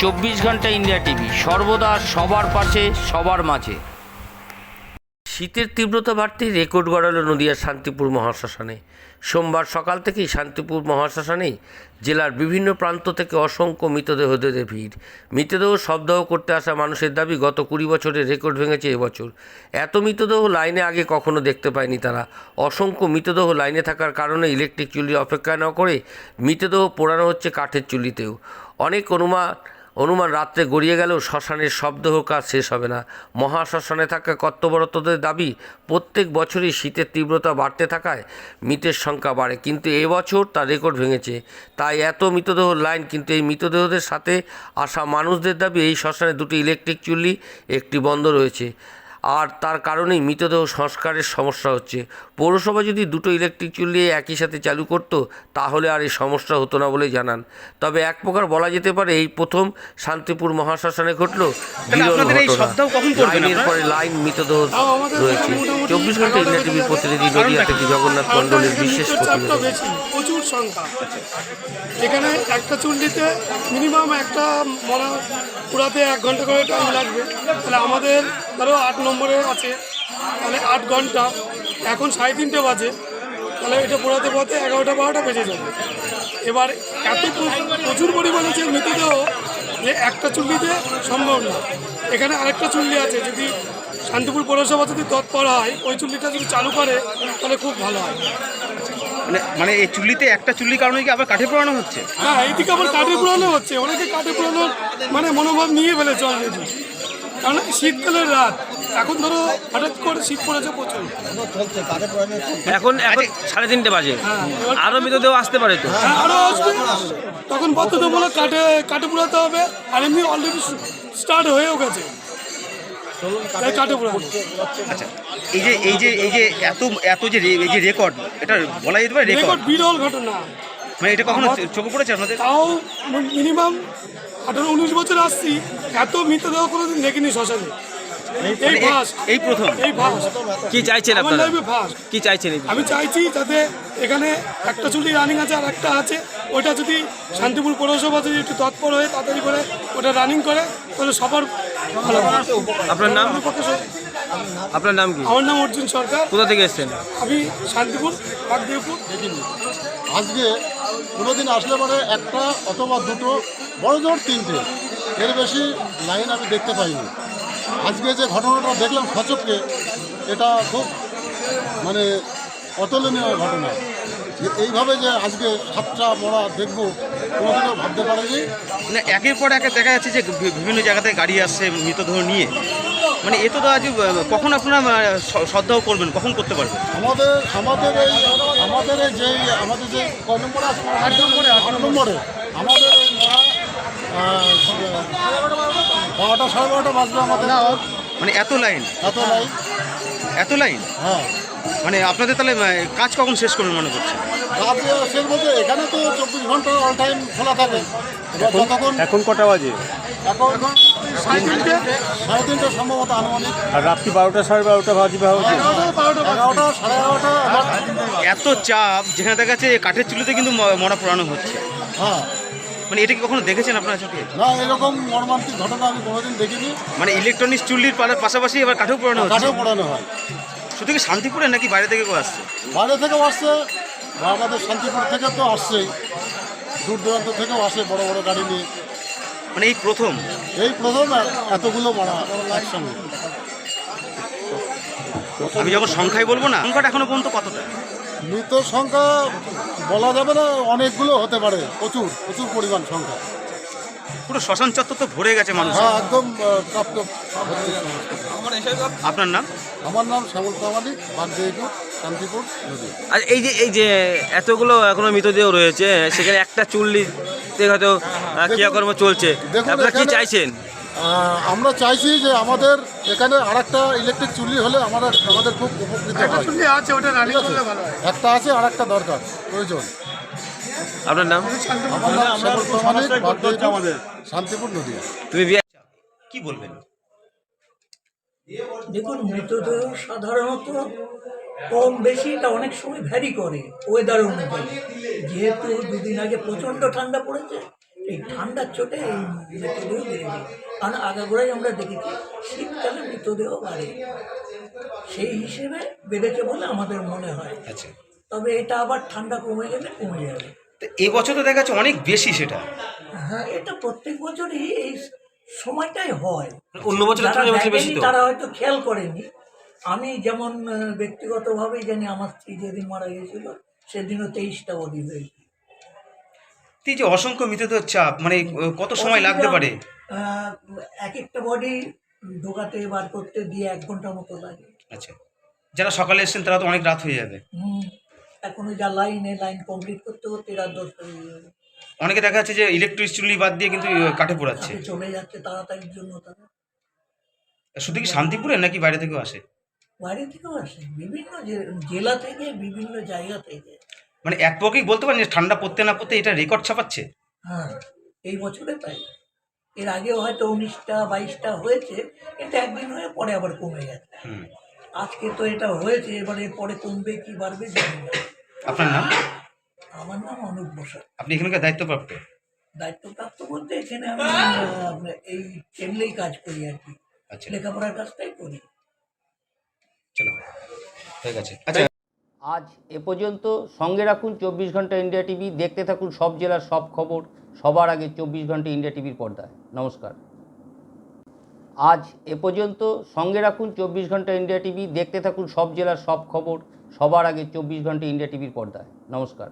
চব্বিশ ঘণ্টা India TV. সর্বদা সবার পাশে, সবার মাঝে। শীতের তীব্রতা বাড়তেই রেকর্ড গড়ালো নদিয়ার শান্তিপুর মহাশ্মশানে। সোমবার সকাল থেকেই শান্তিপুর মহাশ্মশানেই জেলার বিভিন্ন প্রান্ত থেকে অসংখ্য মৃতদেহদের ভিড়। মৃতদেহ শবদাহ করতে আসা মানুষের দাবি, গত কুড়ি বছরের রেকর্ড ভেঙেছে এবছর এত মৃতদেহ লাইনে আগে কখনো দেখতে পায়নি তারা। অসংখ্য মৃতদেহ লাইনে থাকার কারণে ইলেকট্রিক চুল্লি অপেক্ষা না করে মৃতদেহ পোড়ানো হচ্ছে কাঠের চুল্লিতেও। অনেক অনুমান অনুমান রাত্রে গড়িয়ে গেলেও শ্মশানের শব্দহ কাজ শেষ হবে না। মহাশ্মশানে থাকা কর্তব্যরতদের দাবি, প্রত্যেক বছরই শীতের তীব্রতা বাড়তে থাকায় মৃতের সংখ্যা বাড়ে। কিন্তু এবছর তার রেকর্ড ভেঙেছে। তাই এত মৃতদেহ লাইন, কিন্তু এই মৃতদেহদের সাথে আসা মানুষদের দাবি, এই শ্মশানে দুটি ইলেকট্রিক চুল্লি, একটি বন্ধ রয়েছে। আর তার কারণেই মৃতদেহ সংস্কারের সমস্যা হচ্ছে। পৌরসভা যদি দুটো ইলেকট্রিক চুল্লি একই সাথে চালু করত তাহলে আর এই সমস্যা হতো না বলে জানান। তবে এক প্রকার বলা যেতে পারে এই প্রথম শান্তিপুর মহাশ্মশানে ঘটল বিরল ঘটনা। লাইনের পরে লাইন মৃতদেহ রয়েছে। চব্বিশ ঘণ্টা ইন্ডিয়া টিভির প্রতিনিধি নদিয়া থেকে জগন্নাথ মণ্ডলের বিশেষ প্রতিবেদন? সংখ্যা। এখানে একটা চুল্লিতে মিনিমাম একটা মরা পুরাতে এক ঘণ্টা করে টাইম লাগবে। তাহলে আমাদের ধরো আট নম্বরে আছে। তাহলে আট ঘণ্টা। এখন সাড়ে তিনটে বাজে। তাহলে এটা পোড়াতে পোড়াতে এগারোটা বারোটা বেজে যাবে। এবার এত প্রচুর পরিমাণে যে মৃতদেহ যে একটা চুল্লিতে সম্ভব না। এখানে আরেকটা চুল্লি আছে। যদি শান্তিপুর পৌরসভা যদি তৎপর হয়, ওই চুল্লিটা যদি চালু করে, তাহলে খুব ভালো হয়। মানে মানে এই চুল্লিতে একটা চুল্লির কারণে কি আবার কাঠে পোড়ানো হচ্ছে? হ্যাঁ এইদিকে আবার কাঠে পোড়ানো হচ্ছে। অনেকে কাঠে পোড়ানোর মানে মনোভাব নিয়ে ফেলেছে অলরেডি কারণ শীতকালের রাত এখন ধরো হঠাৎ করে শীত পড়েছে প্রচুর। এখন এখন সাড়ে তিনটে বাজে। হ্যাঁ আরও মৃতদেহ আসতে পারে তো। হ্যাঁ, আরও আসবে। তখন বাধ্যতামূলক কাঠে কাঠে পোড়াতে হবে। আর এমনি অলরেডি স্টার্ট হয়েও গেছে। আচ্ছা এই যে এই যে এই যে এত এত যে এই যে রেকর্ড এটা বলা যেতে পারে রেকর্ড বিরল ঘটনা। মানে এটা কখনো চোখে পড়েছে আপনাদের? তাও মিনিমাম আঠারো উনিশ বছর আসছি এত মৃতদেহ কোনোদিন দেখিনি শ্মশানে। এই মানে এই প্রথম? এই ফার্স্ট কি চাইছেন আমার আপনারা? লাইফে ফার্স্ট কি চাইছেন আমি চাইছি যাতে এখানে একটা চুলি রানিং আছে আর একটা আছে। ওইটা যদি শান্তিপুর পৌরসভা যদি একটু তৎপর হয়ে তাড়াতাড়ি করে ওটা রানিং করে তাহলে সবার ভালো আপনার নাম? আপনার নাম কি? আমার নাম অর্জুন সরকার। কোথা থেকে এসেছেন? আমি শান্তিপুর বাগদেবপুর। আজকে কোনোদিন আসলে পরে একটা অথবা দুটো বড় জোর তিনটে। এর বেশি লাইন আমি দেখতে পাইনি। আজকে যে ঘটনাটা দেখলাম সচককে এটা খুব মানে অতুলনীয় ঘটনা। এইভাবে যে আজকে সাতটা মরা দেখব কোনোদিনও ভাবতে পারিনি। মানে একের পর একে দেখা যাচ্ছে যে বিভিন্ন জায়গাতে গাড়ি আসছে মৃতদেহ নিয়ে। মানে এ তো তো আজ কখন আপনারা শ্রদ্ধাও করবেন কখন করতে পারবেন? আমাদের আমাদের এই আমাদের এই যে আমাদের যে কয় নম্বরে আছে? আট নম্বরে আট নম্বরে। আমাদের এই বারোটা সাড়ে বারোটা বাজবে আমাদের। মানে এত লাইন? এত লাইন। এত লাইন? হ্যাঁ। মানে আপনাদের তাহলে কাজ কখন শেষ করবেন মনে করছেন? কাজ শেষ বলতে এখানে তো চব্বিশ ঘণ্টা অল টাইম খোলা থাকে। যতক্ষণ এখন কটা বাজে? এখন সাড়ে তিনটে সাড়ে তিনটে সম্ভবত আনুমানিক। আর রাত্রি বারোটা সাড়ে বারোটা বাজি বা হচ্ছে? এগারোটা সাড়ে এগারোটা এত চাপ যেখানে দেখা যাচ্ছে কাঠের চুলিতে কিন্তু মরা পোড়ানো হচ্ছে। হ্যাঁ। মানে এটা কি কখনো দেখেছেন আপনার চোখে? না এরকম মর্মান্তিক ঘটনা আমি কোনোদিন দেখিনি। মানে ইলেকট্রনিক্স চুল্লির পাশাপাশি এবার কাঠেও পোড়ানো হচ্ছে। কাঠেও পড়ানো হয়। শুধু কি শান্তিপুরে নাকি বাইরে থেকে কেউ আসছে? বাইরে থেকেও আসছে আমাদের শান্তিপুর থেকে তো আসছেই। দূর দূরান্ত থেকেও আসে বড় বড় গাড়ি নিয়ে। মানে এই প্রথম? এই প্রথম এতগুলো মারা একসঙ্গে। আমি যখন সংখ্যায় বলব না সংখ্যাটা এখনও পর্যন্ত কতটা? মৃত সংখ্যা বলা যাবে না অনেকগুলো হতে পারে প্রচুর প্রচুর পরিমাণ সংখ্যা। পুরো শ্মশান চত্বর তো ভরে গেছে মানুষ হ্যাঁ একদম প্রাপ্ত। আপনার নাম? আমার নাম শ্যামল বাগদেবপুর শান্তিপুর নদী। আর এই যে এই যে এতগুলো এখনও মৃতদেহ রয়েছে সেখানে একটা চুল্লিতে হয়তো ক্রিয়াকর্ম চলছে। আপনারা কি চাইছেন? আহ, আমরা চাইছি যে আমাদের এখানে আরেকটা ইলেকট্রিক চুল্লি হলে আমাদের আমাদের খুব উপকৃত একটা আছে হয়। একটা আর একটা দরকার প্রয়োজন। আপনার নাম? আমার নাম শ্যামল শান্তিপুর নদী। তুমি কি বলবেন? দেখুন মৃতদেহ সাধারণত কম বেশি এটা অনেক সময় ভ্যারি করে ওয়েদার অনুযায়ী যেহেতু দুদিন আগে প্রচণ্ড ঠান্ডা পড়েছে এই ঠান্ডার চোটে এই মৃতদেহ বেড়ে যায়। কারণ আগাগোড়াই আমরা দেখেছি শীতকালে মৃতদেহ বাড়ে। সেই হিসেবে বেড়েছে বলে আমাদের মনে হয়। আচ্ছা। তবে এটা আবার ঠান্ডা কমে গেলে কমে যাবে। তো এবছর তো দেখা যাচ্ছে অনেক বেশি সেটা। হ্যাঁ এটা প্রত্যেক বছরই এই সময়টাই হয়। অন্য বছর তারা হয়তো খেয়াল করেনি। আমি যেমন আহ, ব্যক্তিগতভাবেই জানি আমার স্ত্রী যেদিন মারা গেছিল সেদিনও তেইশটা বডি হয়েছে। এই যে অসংখ্য মৃতদেহ চাপ মানে কত সময় লাগতে পারে? এক একটা বডি ঢোকাতে বার করতে দিয়ে এক ঘণ্টা মতো লাগে। আচ্ছা। যারা সকালে এসেছেন তারা তো অনেক রাত হয়ে যাবে। এখনও যা লাইনে লাইন কমপ্লিট করতে করতে রাত দশটা হয়ে যাবে। অনেকে দেখা যাচ্ছে যে ইলেকট্রিক চুল্লি বাদ দিয়ে কিন্তু কাঠে পোড়াচ্ছে। চলে যাচ্ছে তাড়াতাড়ির জন্য তারা শুধু কি শান্তিপুরে নাকি বাইরে থেকেও আসে? বাইরে থেকেও আসে বিভিন্ন জেলা থেকে বিভিন্ন জায়গা থেকে। মানে এক পক্ষেই বলতে পারেন যে ঠান্ডা পড়তে না পড়তে এটা রেকর্ড ছাপাচ্ছে? হ্যাঁ এই বছরে তাই। এর আগেও হয়তো উনিশটা বাইশটা হয়েছে কিন্তু একদিন হয়ে পরে আবার কমে গেছে। আজকে তো এটা হয়েছে এবারে পরে কমবে কি বাড়বে জানি না। আপনার নাম? আমার নাম অনুপ বসা। আপনি এখানকার দায়িত্বপ্রাপ্ত? দায়িত্বপ্রাপ্ত বলতে এখানে আমি এই টেবলেই কাজ করি আর কি। আচ্ছা। লেখাপড়ার কাজটাই করি। চলো ঠিক আছে আচ্ছা। আজ এ পর্যন্ত সঙ্গে রাখুন চব্বিশ ঘণ্টা ইন্ডিয়া টিভি দেখতে থাকুন সব জেলার সব খবর সবার আগে চব্বিশ ঘণ্টা ইন্ডিয়া টিভির পর্দায়। নমস্কার। আজ এ পর্যন্ত সঙ্গে রাখুন চব্বিশ ঘণ্টা ইন্ডিয়া টিভি দেখতে থাকুন সব জেলার সব খবর সবার আগে চব্বিশ ঘণ্টা ইন্ডিয়া টিভির পর্দায়। নমস্কার।